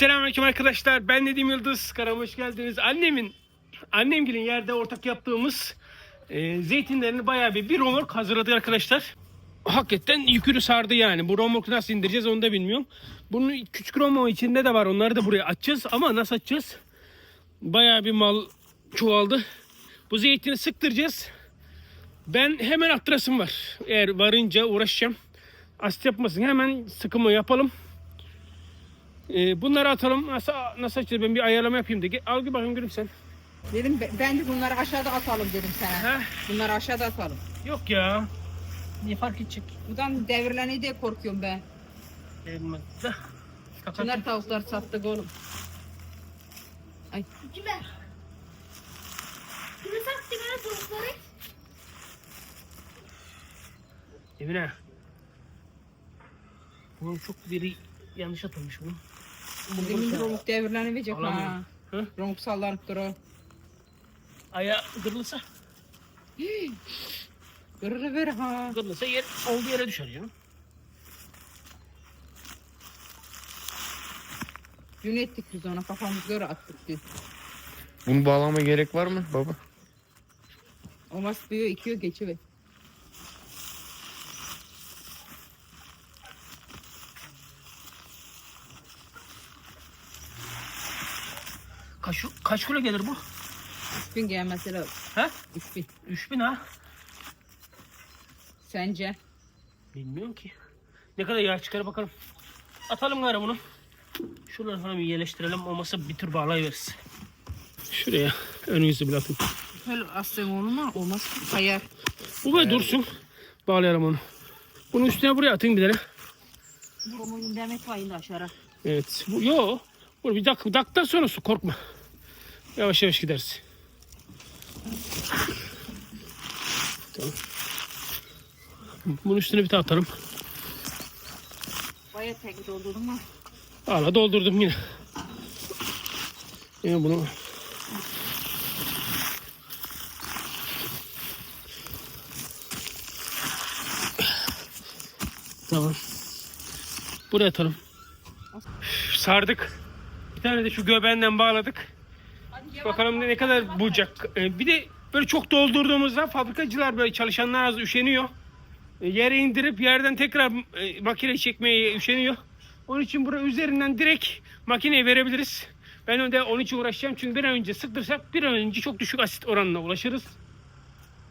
Selamünaleyküm arkadaşlar. Ben Nedim Yıldız. Kanalıma hoş geldiniz. Annemin, annemgilin yerde ortak yaptığımız e, zeytinlerini bayağı bir bir romork hazırladık arkadaşlar. Hakikaten yükünü sardı yani. Bu romorku nasıl indireceğiz onu da bilmiyorum. Bunun küçük romork içinde de var. Onları da buraya açacağız. Ama nasıl açacağız? Bayağı bir mal çoğaldı. Bu zeytini sıktıracağız. Ben hemen attırasım var. Eğer varınca uğraşacağım. Asit yapmasın. Hemen sıkımı yapalım. Ee, bunları atalım. Nasıl nasıl açacağız? Ben bir ayarlama yapayım. Gel, al bir bakayım görüm sen. Dedim be- bence bunları aşağıda atalım dedim sana. Heh. Bunları aşağıda atalım. Yok ya. Ne fark edecek? Buradan devrileni diye korkuyorum ben. Elmez. Da. Kapat. Tavuklar sattık oğlum. Ay Kime? Kime sattın ha tavukları? Emine. Bunun çok biri yanlış atılmış bunun. Demin romuk devrileni verecek ha. Hı? Romuk sallanıp duruyor. Aya kırılırsa, Kırırı ver ha. kırılırsa yer olduğu yere düşer canım. Dün ettik biz ona kafamızı göre attık dün. Bunu bağlama gerek var mı baba? O mas büyüyor ikiyor geçiyor. Kaç, kilo gelir bu? 3000 gelmesi lazım. Ha? 3000. 3000 ha? Sence? Bilmiyorum ki. Ne kadar yağ çıkar bakalım. Atalım gari bunu. Şuraları falan bir yerleştirelim. Olmasa bir tür bağlayıveririz. Şuraya önünüzü bir atın. Öyle aslen olma olmaz kayar. Bu böyle dursun. Bağlayalım onu. Bunun üstüne buraya atın bir tane. Romuğun demet payını aşağı. Evet. Bu, yo. Bu bir dak, daktan sonra su korkma. Yavaş yavaş gideriz. Tamam. Bunun üstüne bir tane atalım. Baya tek doldurdum mu? Hala doldurdum yine. Yine bunu Tamam. Buraya atalım. Sardık. Bir tane de şu göbeğinden bağladık. Bakalım ne kadar bulacak. Ee, bir de böyle çok doldurduğumuzda fabrikacılar böyle çalışanlar az üşeniyor. E, Yere indirip yerden tekrar e, makine çekmeye üşeniyor. Onun için buraya üzerinden direkt makineye verebiliriz. Ben de onun için uğraşacağım. Çünkü bir an önce sıktırsak bir an önce çok düşük asit oranına ulaşırız.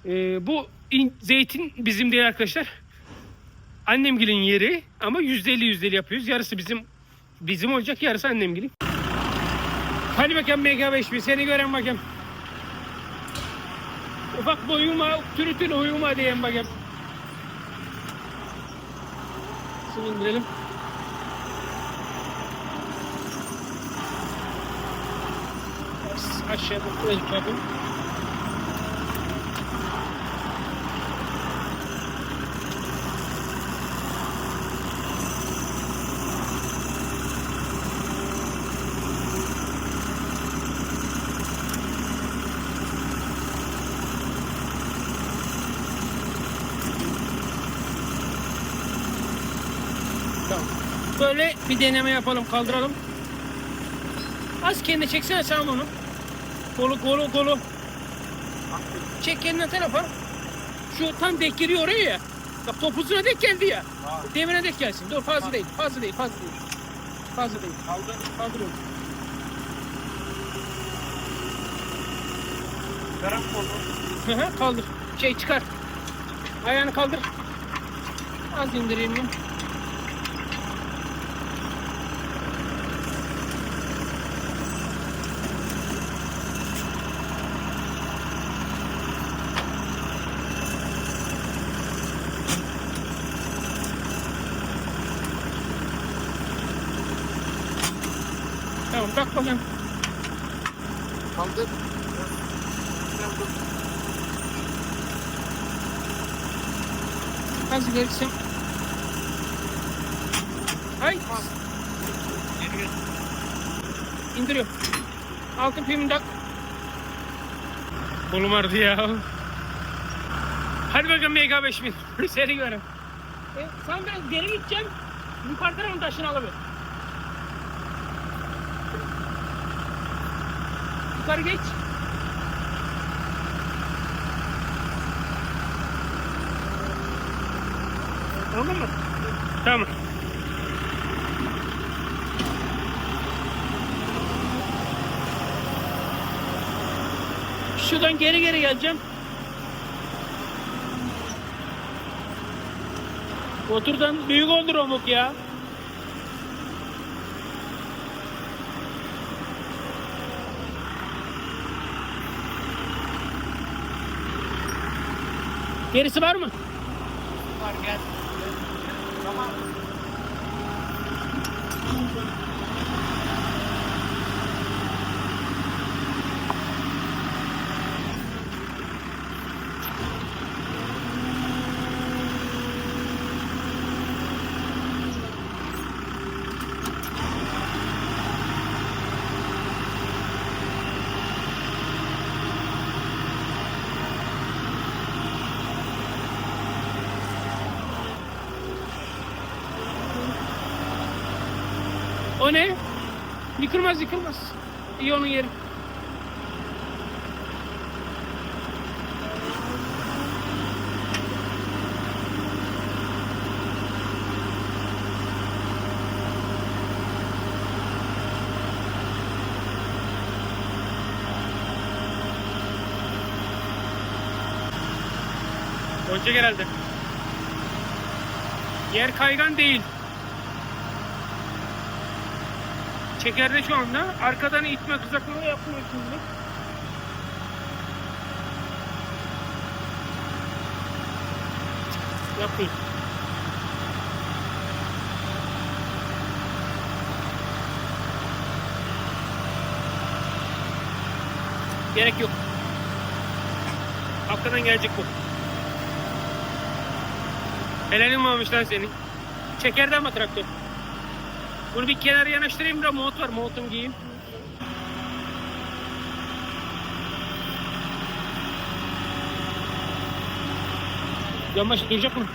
E, bu in- zeytin bizim değil arkadaşlar. Annemgilin yeri ama yüzde elli yüzde elli yapıyoruz. Yarısı bizim bizim olacak yarısı annemgilin. Hadi bakalım MK5 bir seni gören bakayım. Ufak boyuma, türütün uyuma diyen bakayım. Şunu indirelim. Aşağıda böyle bakın. Böyle bir deneme yapalım, kaldıralım. Az kendine çeksene sen bunu. Kolu, kolu, kolu. Çek kendine tarafa. Şu tam dek giriyor oraya ya. Bak topuzuna dek geldi ya. Demine dek gelsin. Dur fazla değil, fazla değil, fazla değil. Fazla değil. Kaldır, kaldır onu. Hı hı, kaldır. Şey çıkar. Ayağını kaldır. Az indireyim ben. Biraz ileri çim. Hay. İndiriyor. Altın pimini tak. Kolum vardı ya. Hadi bakalım MK 5000. Seni göre. E, sen biraz geri gideceğim. Yukarıdan onu taşını alamıyorum. Yukarı geç. Tamam mı? Tamam. Şuradan geri geri geleceğim. Oturdan büyük olur omuk ya. Gerisi var mı? Var gel. Ne? Yıkılmaz yıkılmaz. İyi onun yeri. Gonca herhalde. Yer kaygan değil. Çekerde şu anda arkadan itme kızaklığı yapmıyor şimdi. Yapayım. Gerek yok. Arkadan gelecek bu. Helenin varmış lan senin. Çekerde ama traktör. Bunu bir kenara yanaştırayım da mont var. Montumu giyeyim. Yanbaşı duracak mı?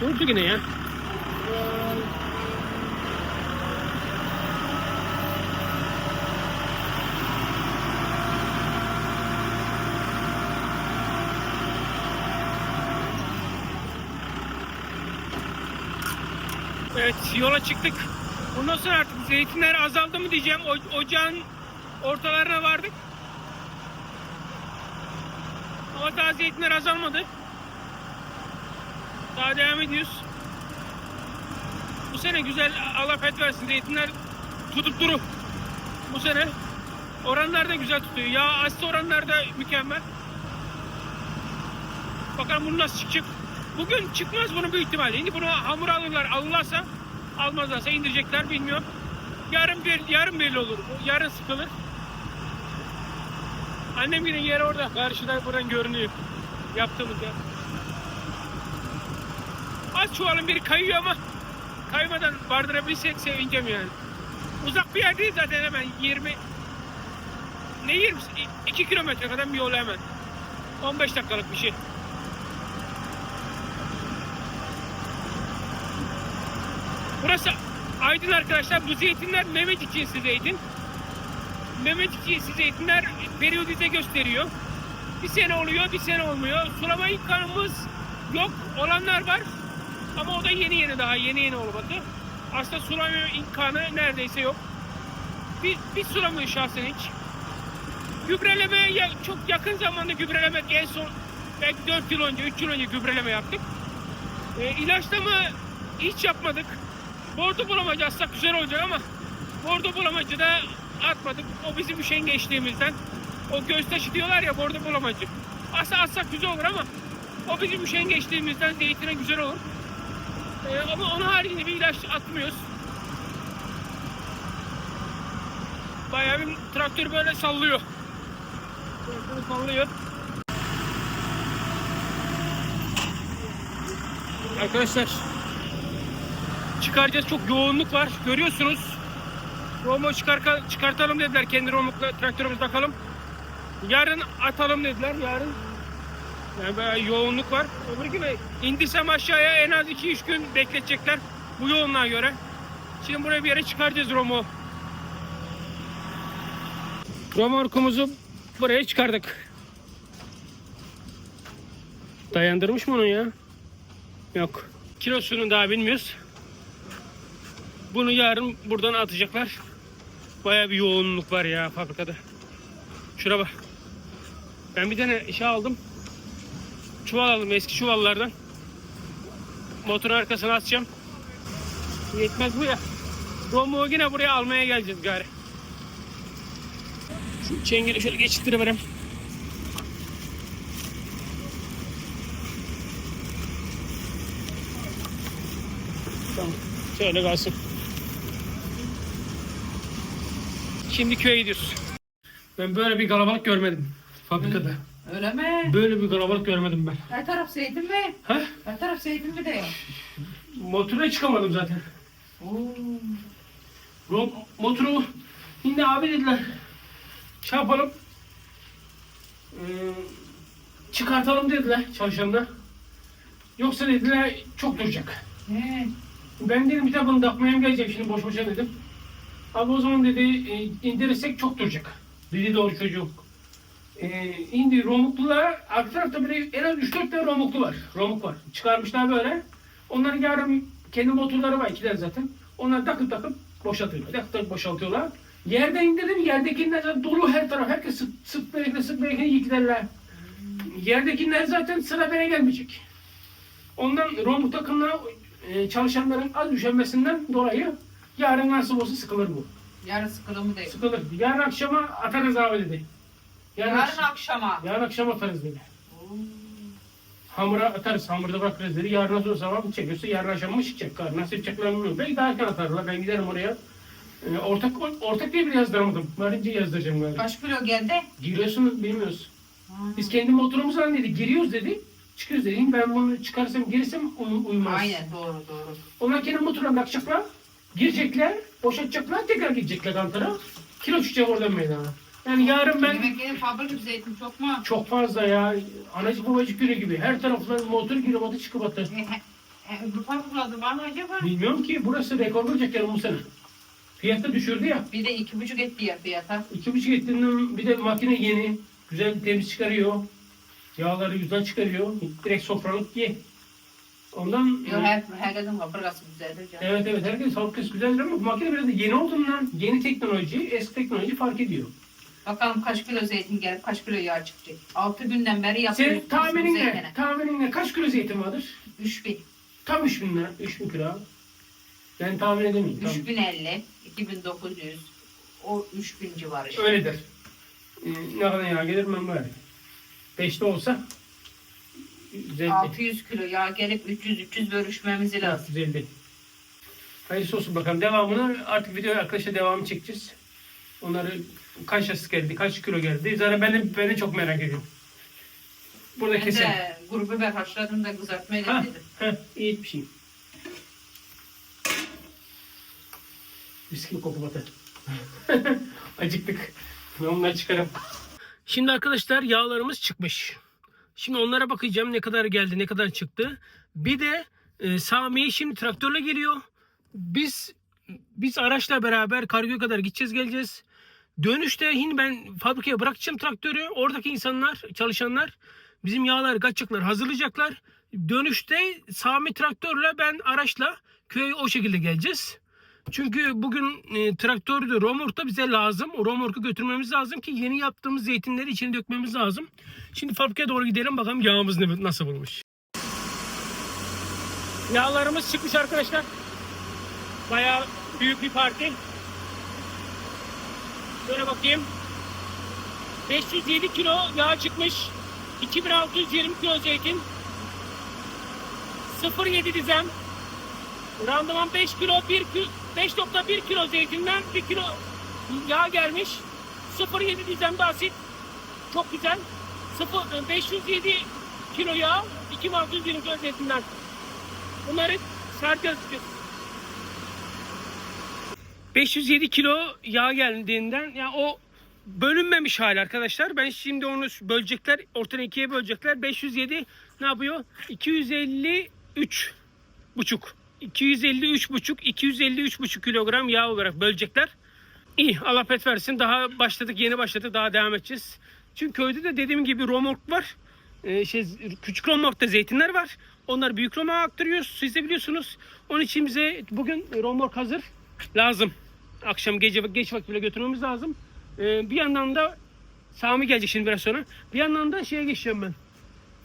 Durdu yine ya. Evet yola çıktık. Bundan sonra artık zeytinler azaldı mı diyeceğim. O, ocağın ortalarına vardık. Ama daha zeytinler azalmadı. Daha devam ediyoruz. Bu sene güzel Allah fet versin zeytinler tutup duru. Bu sene oranlar da güzel tutuyor. Ya asli oranlar da mükemmel. Bakalım bunu nasıl çıkacak. Bugün çıkmaz bunun büyük ihtimalle. Şimdi bunu hamur alırlar. Alırlarsa almazlarsa indirecekler bilmiyorum. Yarın bir yarın belli olur. Yarın sıkılır. Annem yine yer orada. Karşıda buradan görünüyor. Yaptığımız yer. Az çuvalın biri kayıyor ama kaymadan vardırabilirsek sevineceğim yani. Uzak bir yer değil zaten hemen 20 ne 20 2 kilometre kadar bir yol hemen. 15 dakikalık bir şey. Burası Aydın arkadaşlar. Bu zeytinler Mehmetçik cinsi zeytin. Mehmetçik cinsi zeytinler periyodize gösteriyor. Bir sene oluyor, bir sene olmuyor. Sulama imkanımız yok. Olanlar var. Ama o da yeni yeni daha yeni yeni olmadı. Aslında sulama imkanı neredeyse yok. Bir, bir sulamıyor şahsen hiç. Gübreleme çok yakın zamanda gübreleme en son belki 4 yıl önce 3 yıl önce gübreleme yaptık. E, ilaçlama hiç yapmadık. Bordo bulamacı atsak güzel olacak ama bordo bulamacı da atmadık. O bizim üşengeçliğimizden. O göğüstaşı diyorlar ya bordo bulamacı. Aslında atsak güzel olur ama o bizim üşengeçliğimizden zeytine güzel olur. Ee, ama onun haricinde bir ilaç atmıyoruz. Bayağı bir traktör böyle sallıyor. Traktörü sallıyor. Arkadaşlar çıkaracağız. Çok yoğunluk var. Görüyorsunuz. Romo çıkar, çıkartalım dediler. Kendi romukla traktörümüzü takalım. Yarın atalım dediler. Yarın yani bayağı yoğunluk var. Öbür gibi indirsem aşağıya en az 2-3 gün bekletecekler. Bu yoğunluğa göre. Şimdi buraya bir yere çıkaracağız Romo. Romorkumuzu buraya çıkardık. Dayandırmış mı onu ya? Yok. Kilosunu daha bilmiyoruz. Bunu yarın buradan atacaklar. Baya bir yoğunluk var ya fabrikada. Şura bak. Ben bir tane şey aldım. Çuval aldım eski çuvallardan. Motorun arkasına atacağım. Yetmez bu ya. Romu'yu yine buraya almaya geleceğiz gari. Şu çengeli şöyle geçirtiverem. Tamam. Şöyle kalsın. Şimdi köye gidiyoruz. Ben böyle bir kalabalık görmedim fabrikada. Öyle mi? Böyle bir kalabalık görmedim ben. Her taraf zeytin mi? Ha? Her taraf zeytin mi de ya? Motora çıkamadım zaten. Oo. Rom, motoru yine abi dediler. Şey yapalım. Ee, çıkartalım dediler çalışanlar. Yoksa dediler çok duracak. He. Ben dedim bir de bunu takmaya mı geleceğim şimdi boş boşa dedim. Abi o zaman dedi e, indirirsek çok duracak. Dedi doğru çocuk. E, indi romuklular arka tarafta bile en az 3-4 tane romuklu var. Romuk var. Çıkarmışlar böyle. Onların yarın kendi motorları var ikiler zaten. Onlar takıp takıp boşaltıyorlar. Takıp takıp boşaltıyorlar. Yerden indirdim. Yerdekiler zaten dolu her taraf. Herkes sık sık belki sık belki yüklerler. Yerdekiler zaten sıra bana gelmeyecek. Ondan romuk takımına e, çalışanların az üşenmesinden dolayı yarın nasıl olsa sıkılır bu. Yarın sıkılır mı değil. Sıkılır. Yarın akşama atarız abi dedi. Yarın, Yarın akşam, akşama. yarın akşam atarız dedi. Oo. Hamura atarız, hamurda bırakırız dedi. Yarın nasıl olsa mı çekiyorsa yarın akşam mı çıkacak? Kar. Nasıl yapacaklar bilmiyorum. Belki daha erken atarlar. Ben giderim oraya. E, ortak ortak diye bir yazdıramadım. Varınca yazdıracağım galiba. Kaç kilo geldi? Giriyorsunuz bilmiyoruz. Ha. Biz kendi motorumuzu dedi. Giriyoruz dedi. Çıkıyoruz dedi. Ben bunu çıkarsam girsem uy- uymaz. Aynen doğru doğru. Onlar kendi motoruna bakacaklar. Girecekler, boşaltacaklar, tekrar gidecekler Ankara'ya. Kilo çıkacak oradan meydana. Yani yarın ben Demek ki fabrika zeytin çok mu? çok fazla ya anacık babacık günü gibi her taraftan motor giriyor batı çıkıp batı. E, e, Öbür fabrikalarda var mı acaba? Bilmiyorum ki burası rekor olacak yani bu sene. Fiyatı düşürdü ya. Bir de iki buçuk etti ya fiyata. İki buçuk ettiğinden bir de makine yeni. Güzel temiz çıkarıyor. Yağları güzel çıkarıyor. Direkt sofralık ye. Ondan Yok her, herkesin fabrikası güzeldir canım. Evet evet herkes fabrikası güzeldir ama bu makine biraz da yeni olduğundan yeni teknoloji, eski teknoloji fark ediyor. Bakalım kaç kilo zeytin gelip kaç kilo yağ çıkacak. Altı günden beri yapıyoruz. Senin tahminin ne? Tahminin ne? Kaç kilo zeytin vardır? Üç bin. Tam 3000 lira. 3000 kilo. Ben tahmin edemeyim. Tam. 3050, 2900, o 3000 civarı işte. Öyledir. Ee, ne kadar yağ gelir ben böyle. 5'te olsa 150. 600 kilo yağ gelip 300-300 bölüşmemiz lazım. 150. Hayırlısı olsun bakalım. Devamını artık video arkadaşlar devamını çekeceğiz. Onları kaç yaş geldi, kaç kilo geldi. Zaten ben de, ben de çok merak ediyorum. Burada Ben keselim. de kuru biber haşladım da kızartmaya Ha, dedim. ha, iyi etmişim. Mis gibi koku batı. Acıktık. Ben onları çıkarım. Şimdi arkadaşlar yağlarımız çıkmış. Şimdi onlara bakacağım ne kadar geldi, ne kadar çıktı. Bir de e, Sami'ye şimdi traktörle geliyor. Biz biz araçla beraber kargoya kadar gideceğiz geleceğiz. Dönüşte yine ben fabrikaya bırakacağım traktörü. Oradaki insanlar, çalışanlar bizim yağları kaçacaklar, hazırlayacaklar. Dönüşte Sami traktörle ben araçla köye o şekilde geleceğiz. Çünkü bugün e, traktörde romork da bize lazım. O romorku götürmemiz lazım ki yeni yaptığımız zeytinleri içine dökmemiz lazım. Şimdi fabrikaya doğru gidelim bakalım yağımız ne, nasıl bulmuş. Yağlarımız çıkmış arkadaşlar. Bayağı büyük bir parti. Şöyle bakayım. 507 kilo yağ çıkmış. 2620 kilo zeytin. 0.7 dizem. Randıman 5 kilo 1 kilo 5.1 kilo zeytinden 1 kilo yağ gelmiş. 0.7 dizem de asit. Çok güzel. 0 507 kilo yağ 2620 kilo zeytinden. Bunları saracağız biz. 507 kilo yağ geldiğinden ya o bölünmemiş hali arkadaşlar. Ben şimdi onu bölecekler. Ortadan ikiye bölecekler. 507 ne yapıyor? 253 buçuk. 253 buçuk 253 buçuk kilogram yağ olarak bölecekler. İyi Allah pet versin. Daha başladık yeni başladık daha devam edeceğiz. Çünkü köyde de dediğim gibi romork var. Ee, şey, küçük romorkta zeytinler var. Onlar büyük romorka aktarıyoruz. Siz de biliyorsunuz. Onun için bize bugün romork hazır. Lazım. Akşam gece geç vakit bile götürmemiz lazım. Ee, bir yandan da Sami gelecek şimdi biraz sonra. Bir yandan da şeye geçeceğim ben.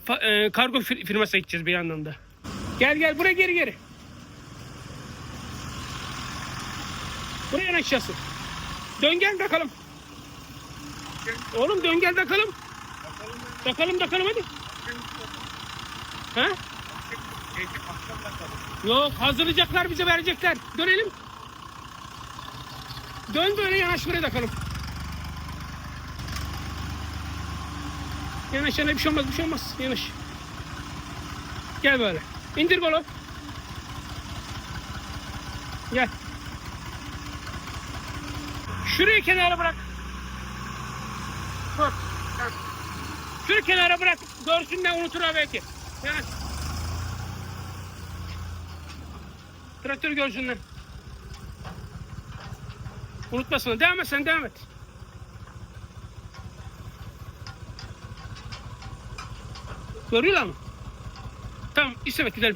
Fa- e, kargo fir- firmasına gideceğiz bir yandan da. Gel gel buraya geri geri. Buraya yanaşacaksın. Dön gel bakalım. Oğlum dön gel bakalım. Bakalım bakalım hadi. Ha? Yok hazırlayacaklar bize verecekler. Dönelim. Dön böyle yanaş buraya bakalım. Yanaş yanaş bir şey olmaz bir şey olmaz. Yanaş. Gel böyle. İndir kolu. Gel. Şurayı kenara bırak. Bak. Şurayı kenara bırak. Görsünler unuturlar belki. Yanaş. Traktörü görsünler. Unutmasınlar. Devam et sen devam et. Görüyorlar mı? Tamam İsmet gidelim.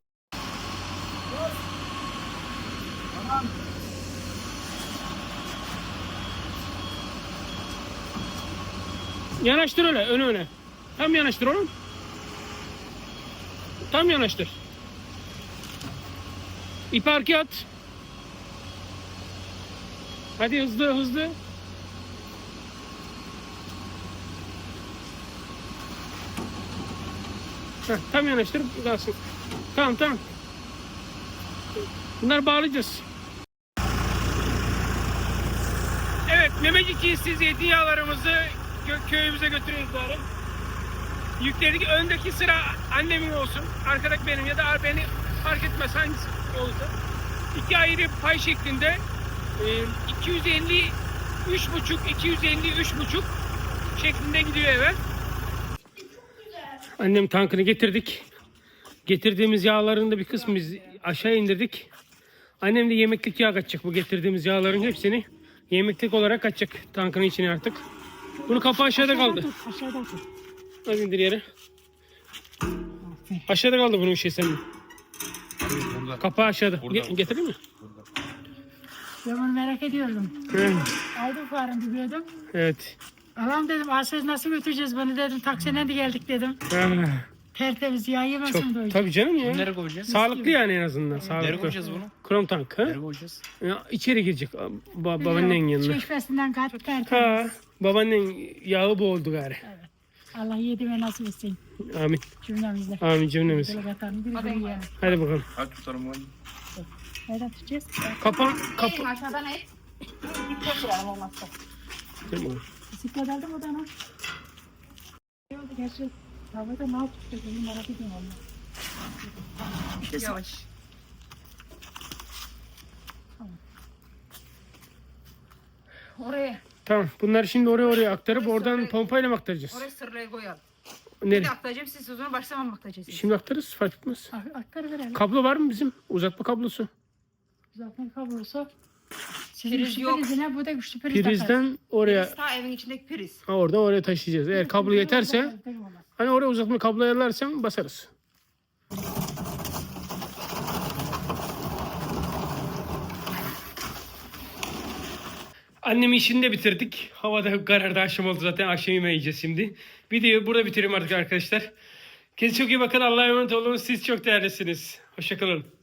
Yanaştır öyle öne öne. Tam yanaştır oğlum. Tam yanaştır. İpi arkaya at. Hadi hızlı hızlı. Heh, tam yanaştır kalsın. Tamam tamam. Bunları bağlayacağız. Evet Memecik cinsi zeytinyağlarımızı gö- köyümüze götürüyoruz bari. Yükledik öndeki sıra annemin olsun. Arkadaki benim ya da beni fark etmez hangisi olursa. İki ayrı pay şeklinde e, 250 3,5 250 3,5 şeklinde gidiyor eve. Annem tankını getirdik. Getirdiğimiz yağların da bir kısmını biz aşağı indirdik. Annem de yemeklik yağ kaçacak bu getirdiğimiz yağların hepsini. Yemeklik olarak kaçacak tankın içine artık. Bunu kapağı aşağıda kaldı. Aşağıdan tut. Hadi indir yere. Aşağıda kaldı bunun şey senin. Kapağı aşağıda. Ge- getirdin mi? Ben onu merak ediyordum. Hı, Aldım farını biliyordum. Evet. Alam dedim Asıl nasıl götüreceğiz bunu dedim. Taksiyle de geldik dedim. Ah, Tertemiz yağ Çok yemesin tabii canım ya. Nereye koyacağız? Sağlıklı yani en azından. Nereye Sağlıklı. koyacağız bunu? Krom tank. Ha? Nereye koyacağız? Ya, içeri girecek ba- babaannenin yanına. Çeşmesinden kat Ha, tertemiz. Babaannen yağı boğuldu gari. Allah yediğime nasip etsin Amin. cümlemizde. Amin cümlemiz. Böyle bir bir. Hadi bakalım. Hadi tutalım onu. Nereden tutacağız? Kapan, kapan. Aşağıdan et. Çok olmazsa. Bisiklet aldım o da ana. Ne oldu gerçi? Havada ne yaptık? Onu merak ediyorum valla. Yavaş. Oraya, Tamam. Bunları şimdi oraya oraya aktarıp oradan pompayla mı aktaracağız? oraya sırraya koyalım. Nereye? de aktaracağım siz zaman başlamam mı aktaracağız? Şimdi aktarırız fark etmez. Ak- Aktarı verelim. Kablo var mı bizim? Uzatma kablosu. Zaten kablosu. Sizin Priz güçlü yok. prizine güçlü priz takarız. Prizden oraya Priz ta evin içindeki priz. ha, orada oraya taşıyacağız. Eğer kablo yeterse hani oraya uzatma kablo ayarlarsan basarız. Annemin işini de bitirdik. Havada karardı akşam oldu zaten. Akşam yemeği yiyeceğiz şimdi. Videoyu burada bitiriyorum artık arkadaşlar. Kendinize çok iyi bakın. Allah'a emanet olun. Siz çok değerlisiniz. Hoşçakalın.